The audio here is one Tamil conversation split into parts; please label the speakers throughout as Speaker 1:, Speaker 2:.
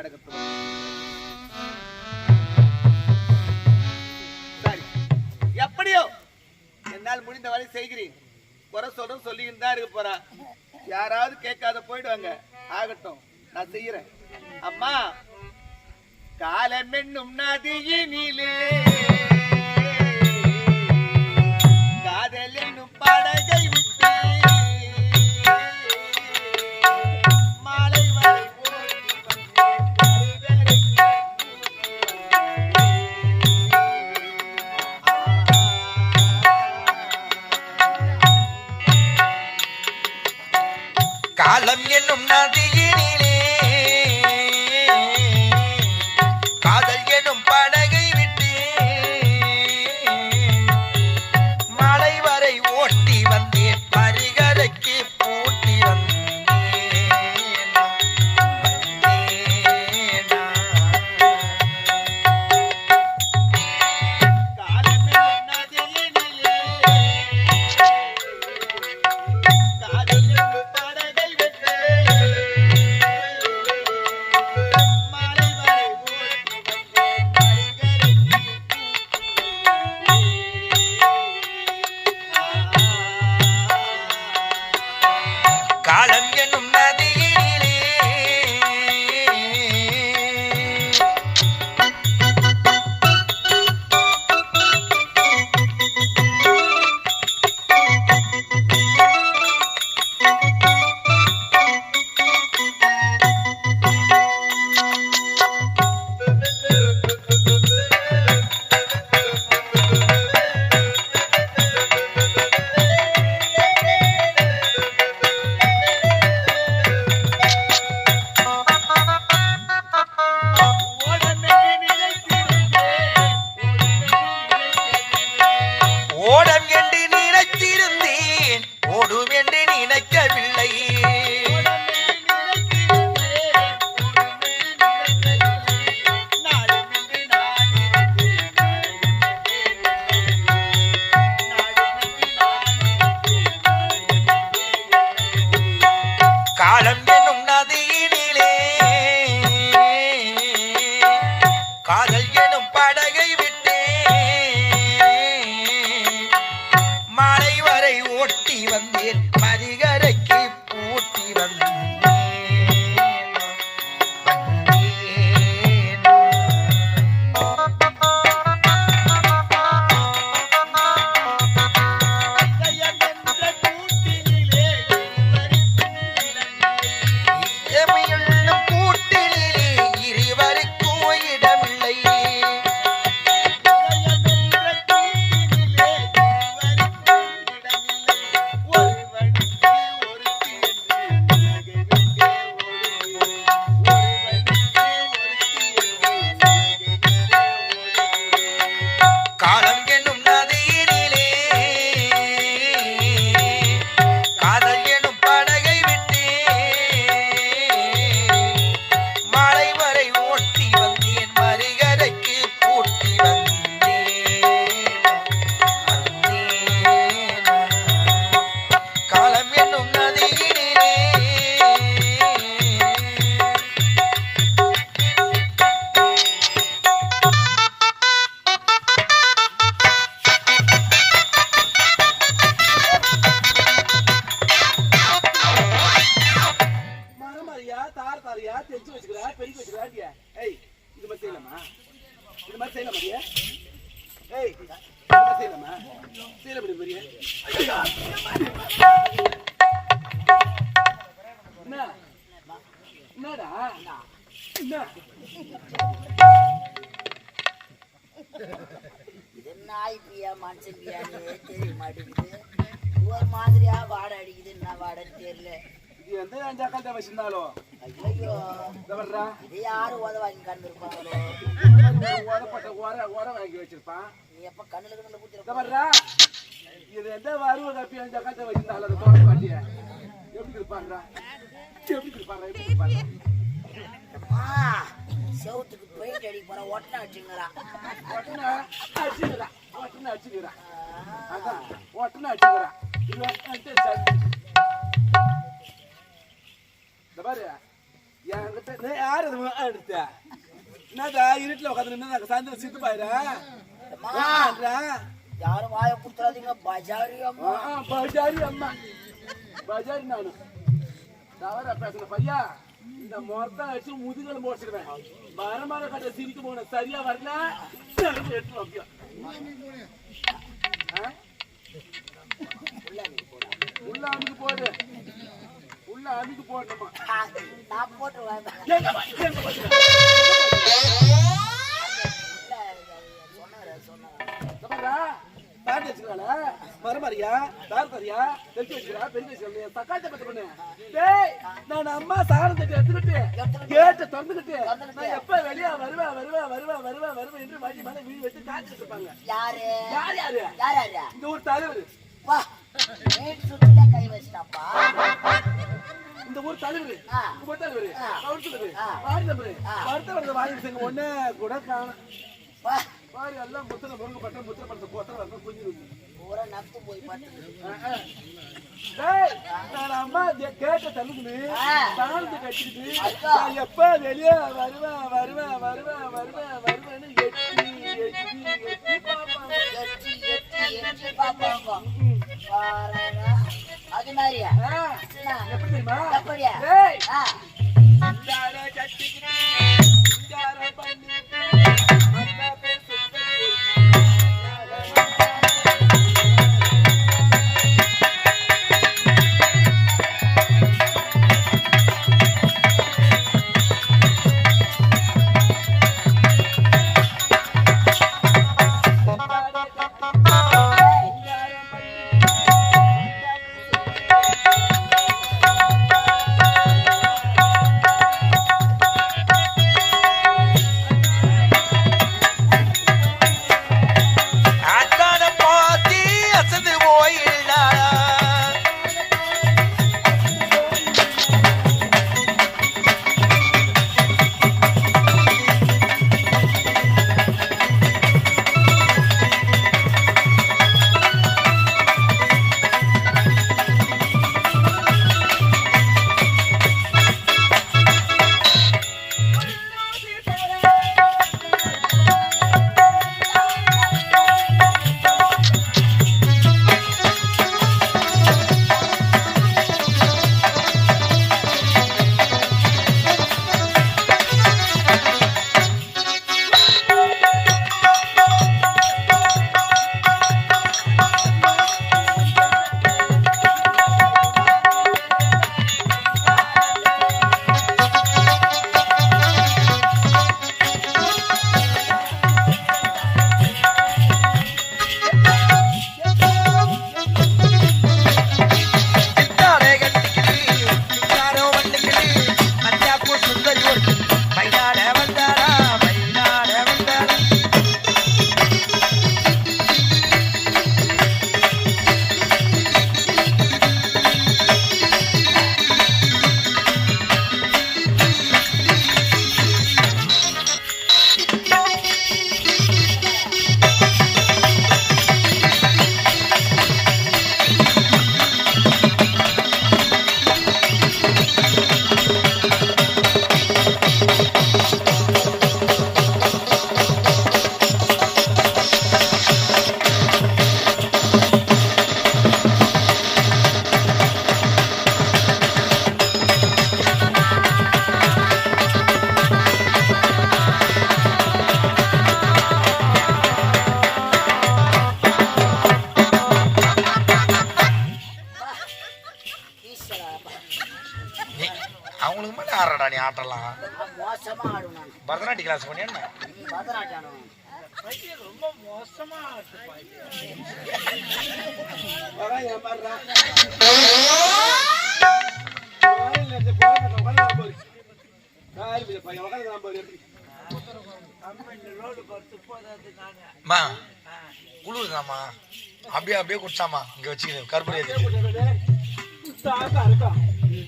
Speaker 1: நாடகத்தை சரி. எப்படியோ என்னால் முடிந்த வரை செய்கிறேன். குறை சொல்றோம் சொல்லிக்கிட்டு தான் இருக்க போறா. யாராவது கேட்காத போயிடுவாங்க. ஆகட்டும் நான் செய்யறேன். அம்மா காலமென்னும் நதியினிலே. காதல்
Speaker 2: எனும் படகை
Speaker 1: இது மாதிரி செய்யலாம் மரியா ஏய் செய்யலாமா செய்யல முடியும் மரியா என்னடா? என்ன
Speaker 3: இது மனுஷன் தெரிய மாட்டேங்குது ஒரு மாதிரியா வாடை அடிக்குது என்ன வாடைன்னு தெரியல ஐயோ
Speaker 1: இந்த வர்றா
Speaker 3: இது யாரு உத வாங்கி கண்டிருப்பாங்களோ
Speaker 1: ஓரப்பட்ட ஓர ஓர வாங்கி வச்சிருப்பான்
Speaker 3: நீ எப்ப கண்ணுல கண்ணுல குத்திருப்ப
Speaker 1: வர்றா இது எந்த வருவ கப்பி அஞ்சாக்கால் வச்சிருந்தாலும் அதை தோட்ட பாட்டிய எப்படி இருப்பான்றா எப்படி இருப்பாங்க எப்படி இருப்பாங்க
Speaker 3: செவுத்துக்கு பெயிண்ட் அடிக்க போற ஒட்டனை வச்சுங்களா
Speaker 1: ஒட்டனை அடிச்சுக்கிறா ஒட்டனை அடிச்சுக்கிறா அதான் ஒட்டனை அடிச்சுக்கிறா இது பாரு
Speaker 4: என்கிட்ட யார் எடுத்த என்னடா இருட்டில் உட்காந்து நின்று சாயந்தரம் சித்து பாயிரா
Speaker 3: யாரும் வாய குத்துறாதீங்க பஜாரி அம்மா
Speaker 4: பஜாரி அம்மா பஜாரி நானு தவறா பேசுன பையா இந்த மொத்த வச்சு முதுகல முடிச்சிடுவேன் மர மர கட்ட சிரிக்க போன சரியா வரல நடுவுல எடுத்து வைப்பியா ஆ? உள்ள அமுக்கு போடு உள்ள அமுக்கு போடணுமா?
Speaker 3: ஆ, நான் போட்டுருவேன்?
Speaker 4: மரமரியா, தார்கரியா, தெளிச்சு வச்சுக்கிறா, நீ தக்காளி சப்பாத்தி பண்ணு. டேய், நான் அம்மா தட்டி எடுத்துக்கிட்டு, கேட்டை திறந்துக்கிட்டு, நான் எப்ப வெளியே வருவேன், வருவேன், வருவேன், வருவேன், வருவேன் என்று மாட்டி மேல வீடு வச்சு காத்துட்டு இருப்பாங்க.
Speaker 3: யாரு?
Speaker 4: யார் யாரு?
Speaker 3: யார் யாரு?
Speaker 4: இந்த தலைவர்.
Speaker 3: வா. வீட்டு சுத்தில கை வச்சிட்டாப்பா.
Speaker 4: இந்த ஊர் தலைவர். உப தலைவர். கவுன்சிலர் நம்பர்
Speaker 3: ஆ.
Speaker 4: வருத்த வரத வாங்கி செஞ்ச ஒண்ணே கூட காணும்.
Speaker 3: வா.
Speaker 4: பாரு எல்லாம் முத்திர முருங்க பட்டம் முத்திர பட்டம் கோத்திர வரணும் குஞ்சு
Speaker 3: பூரா நத்து போய்
Speaker 4: நான் அம்மா கேட்ட கட்டிக்கிட்டு
Speaker 3: அக்கா.
Speaker 4: நான் எப்ப வெளியே வருவேன் வருவேன் வருவேன் வருவேன் வருவேன்னு எட்டி எட்டி எட்டி பார்ப்பாங்க.
Speaker 3: எட்டி எட்டி எட்டி பாப்பாங்க. அது மாதிரியா?
Speaker 4: எப்படி தெரியுமா? உட்கார்ந்து பாரு. காய் பிள்ளை பையன் உட்கார்ந்து பாரு எப்படி.
Speaker 2: மா குளிருதாம்மா அப்படியே அப்படியே குடிச்சாமா இங்க வச்சுக்கிறேன் கருப்படி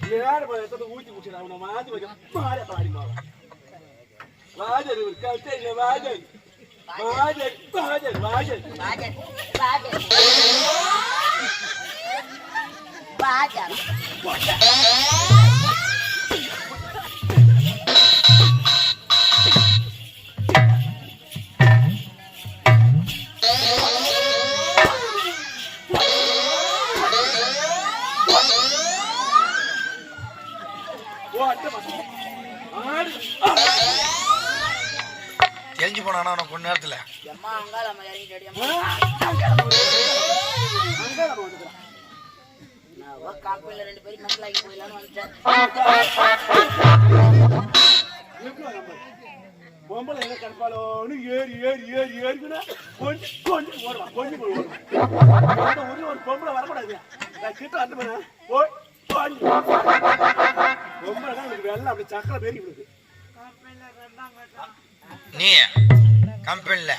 Speaker 4: போய் எடுத்து ஊத்தி குடிச்சிடா, அவனை மாத்தி வச்சு மாறி பாடிமா. வாஜர் இவர், கட்டை இல்லை, வாஜர். வாஜர், வாஜர், வாஜர்.
Speaker 3: பாஜன் பாஜன் பாஜன்
Speaker 2: தெரிஞ்சு போனானா உனக்கு கொஞ்ச நேரத்துல?
Speaker 3: கம்பெனில ரெண்டு பேரும் மெண்டலாக்கி போயிடலான்னு வந்துட்டேன்?
Speaker 4: பொம்பளை எங்க கற்பாலோன்னு ஏறி ஏறி ஏறி ஏறிக்குன்னா கொஞ்சி கொஞ்சி ஓடுவான் கொஞ்சி போய் ஓடுவான் ஒரு பொம்பளை வரக்கூடாது நான் கிட்ட வந்து போய். பொம்பளை தான் எனக்கு வெள்ளம் அப்படி சக்கரை பேரி விடுது
Speaker 2: நீ கம்பெனில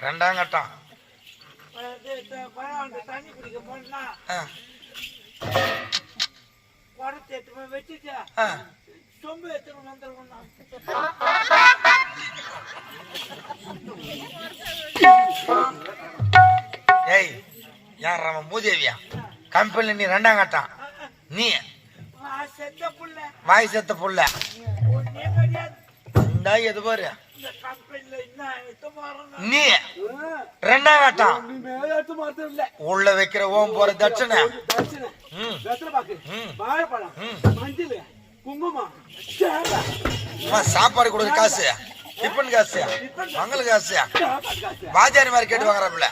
Speaker 2: ரெண்டாம் கட்டம்.
Speaker 5: தண்ணி குடிக்க போனா
Speaker 2: ஆ,
Speaker 5: குடத்தை எடுத்து போய் வச்சுட்டு
Speaker 2: ஆ.
Speaker 5: சொம்பு எடுத்துட்டு வந்துருவோம்
Speaker 2: ஏய் யார் அவன் மூதேவியா? கம்பெனில நீ ரெண்டாம் கட்டம். நீ வாய் செத்த புள்ள.
Speaker 5: ஒன்னே கிடையாது
Speaker 2: எது பாரு. நீ. ரெண்டாம் கட்டம் உள்ள வைக்கிற ஓம் போற தட்சணை. சாப்பாடு கொடுக்க காசு. டிஃபன் காசு. மங்கள காசு.
Speaker 4: சாப்பாடு
Speaker 2: வாஜாரி மாதிரி கேட்டு வாங்குறாப்புல.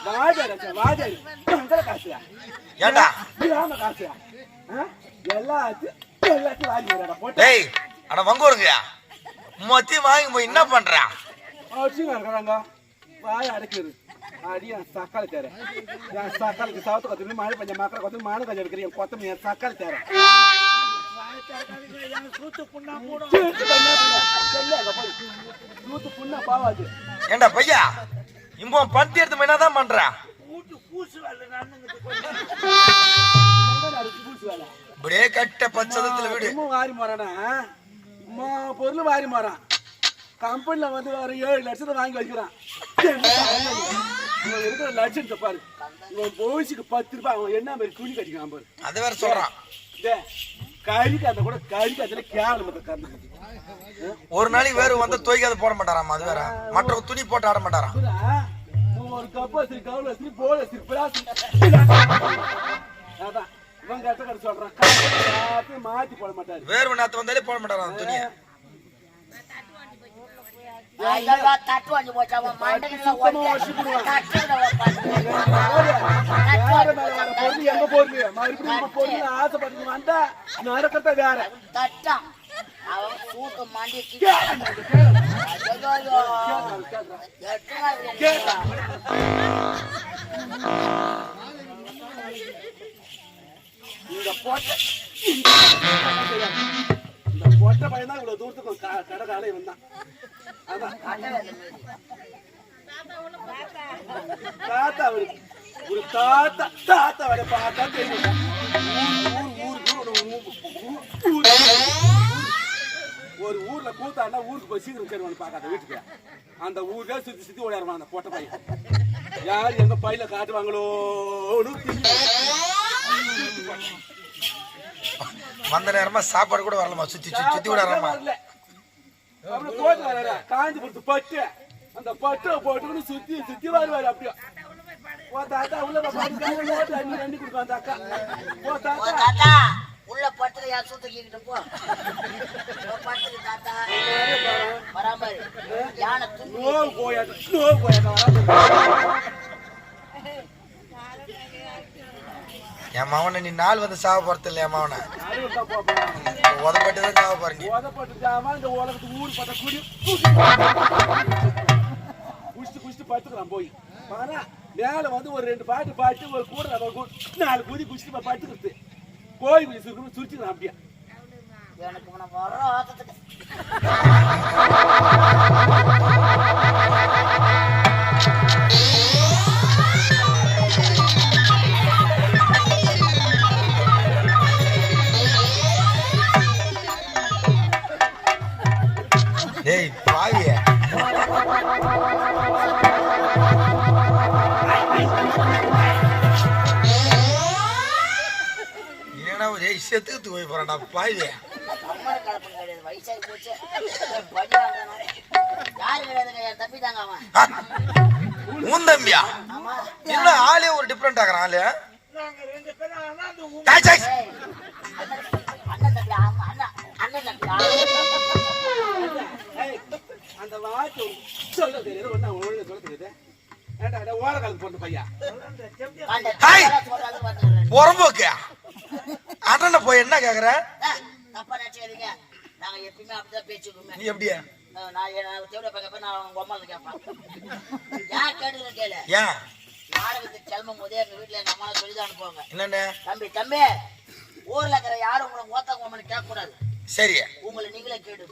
Speaker 2: ஏண்டா?
Speaker 4: எல்லாத்தையும்
Speaker 2: டேய் அட வங்கூருங்க மொத்தையும் வாங்கி போய் என்ன
Speaker 4: வச்சுங்க இருக்கிறாங்க. வாய அடைக்கிறது அடி என் சக்காளி தேர என் சக்காளிக்கு சவத்து கொத்து மழை பஞ்ச மக்களை கொத்து மானு கஞ்சி எடுக்கிறேன். என் கொத்தமல்லி என் சக்காளி தேர
Speaker 2: ஏண்டா பையா? இப்போ பந்தி எடுத்து என்னதான் பண்றான் இப்படியே கட்ட பச்சதத்துல வீடு.
Speaker 4: வாரி மாறானா? அம்மா பொருள் வாரி மாறான். கம்பெனில வந்து ஒரு ஏழு லட்சத்தை வாங்கி வைக்கிறான். இவன் இருக்கிற லட்சத்தை பாரு. இவன் போய்ஸுக்கு பத்து ரூபாய் அவன் என்ன மாதிரி துணி கட்டிக்கிறான் பாரு.
Speaker 2: அது வேற சொல்றான்.
Speaker 4: கறிக்காத கூட கறிக்காதுல கேவலம் கறந்து
Speaker 2: ஒரு நாளைக்கு வேறு வந்து துவைக்காத போட மாட்டாராம் அது வேற. மற்ற துணி போட்டு ஆட மாட்டாராம்.
Speaker 4: ஒரு கப்பா சரி கவுல சரி போல சரி பிளாஸ் அதான். இவன் கட்ட சொல்றான். மாத்தி போட மாட்டாரு.
Speaker 2: வேறு நேரத்து வந்தாலே போட மாட்டாராம் அந்த துணியை?
Speaker 3: ஐயோ. தட்டு வாங்கி போச்சாமா மண்டல
Speaker 4: சுத்தமா வச்சு இந்த போட்ட இந்த போட்ட பையன் தான் இவ்வளவு தூரத்துக்கு க- கடை காலை வந்தான் அதான். தாத்தா அவரு. ஒரு தாத்தா தாத்தா வர பார்த்தா தெரியும். ஊர், ஊர், ஊர், ஒரு ஊர்ல கூத்தாண்டா ஊருக்கு போய் சீக்கிரம் சேருவான்னு பார்க்காத வீட்டுக்கு. அந்த ஊருக்கே சுத்தி சுத்தி ஓடிடுவான் அந்த பொட்டை பையன். யார் எங்க பையில காட்டுவாங்களோ
Speaker 2: வந்த நேரமா சாப்பாடு கூட வரலமா சுத்தி சுத்தி சுத்தி விடாரமா
Speaker 4: வர்றாரு. காஞ்சிபுரத்து பட்டு அந்த பட்டை போட்டுக்கிட்டு சுத்தி சுத்தி வருவாரு அப்படியே. தாத்தா உள்ள போய் பாருங்க, ஓட்டு அண்ணி அண்ணி கொடுக்கும் அந்த அக்கா. ஓ
Speaker 3: ஓ
Speaker 4: தாத்தா
Speaker 3: தாத்தா உள்ள பட்டுல யார் சூத்து கீக்கிட்டு போ ஓ, பட்டுக்கு தாத்தா பராமரி யானை துணி
Speaker 4: நோ போயாட்ட நோ போயாட்ட வராது
Speaker 2: என் மவனை நீ நாள் வந்து சாவ போறது இல்ல என் மவனை. உதப்பட்டு தான் சாவ போறீங்க.
Speaker 4: குடிச்சு குடிச்சு படுத்துக்கிறான் போய். ஆனா மேல வந்து ஒரு ரெண்டு பாட்டு பாட்டு ஒரு கூட நாலு குதி குடிச்சிட்டு படுத்துக்கிறது. கோயில் சுருக்கணும் சுரிச்சுக்கிறான் அப்படியே.
Speaker 3: எனக்கு உன வர ஆத்தத்துக்கு.
Speaker 2: டேய் பாவிய. என்னடா டேய் செத்துக்கு போய் போறான்டா பாவிய. உன் தம்பியா? என்ன ஆளே ஒரு டிஃப்ரெண்ட் ஆகுறான் ஆளு?
Speaker 3: அண்ணன் தம்பி அண்ணன் தம்பி.
Speaker 4: பாட்டு சொல்ல தெரியாது ஒண்ணு ஒழுங்கு சொல்ல தெரியுது ஏண்டா ஏண்டா ஓர காலத்து போட்டு பையா?
Speaker 2: அண்ணனை போய் என்ன கேக்குற?
Speaker 3: தப்பா நினைச்சுக்காதீங்க. நாங்க எப்பயுமே அப்படிதான் பேச்சுக்கோமே
Speaker 2: நீ எப்படியா?
Speaker 3: நான் என்ன தேவையா பார்க்கப்ப நான் உங்க அம்மால கேட்பேன். ஏன் கேட்டுக்கிற கேளு?
Speaker 2: ஏன்?
Speaker 3: நாடகத்துக்கு கிளம்பும் போதே எங்க வீட்டுல எங்க அம்மா சொல்லி தான் அனுப்புவாங்க.
Speaker 2: என்னன்னு?
Speaker 3: தம்பி தம்பி ஊர்ல இருக்கிற யாரும் உங்களை ஓத்த கோமனு கேட்க கூடாது
Speaker 2: சரி
Speaker 3: உங்களை நீங்களே கேடு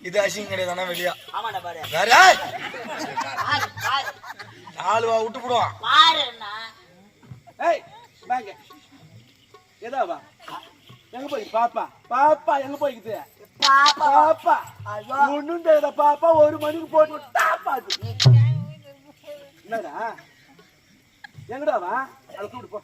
Speaker 2: இது அசிங்க கிடையாதானா வெளியா
Speaker 3: ஆமாடா பாரு
Speaker 2: வேற நாலு வா விட்டு போடுவான்
Speaker 3: பாருன்னா
Speaker 4: ஏய் வாங்க ஏதாவா எங்க போய்? பாப்பா. பாப்பா எங்க போய்க்குது
Speaker 3: பாப்பா.
Speaker 4: பாப்பா.
Speaker 3: ஐயோ.
Speaker 4: ஒண்ணும் தெரியாத பாப்பா. ஒரு மணிக்கு போட்டு அது என்னடா? எங்கடா வா? அதை கூப்பிட்டு போ.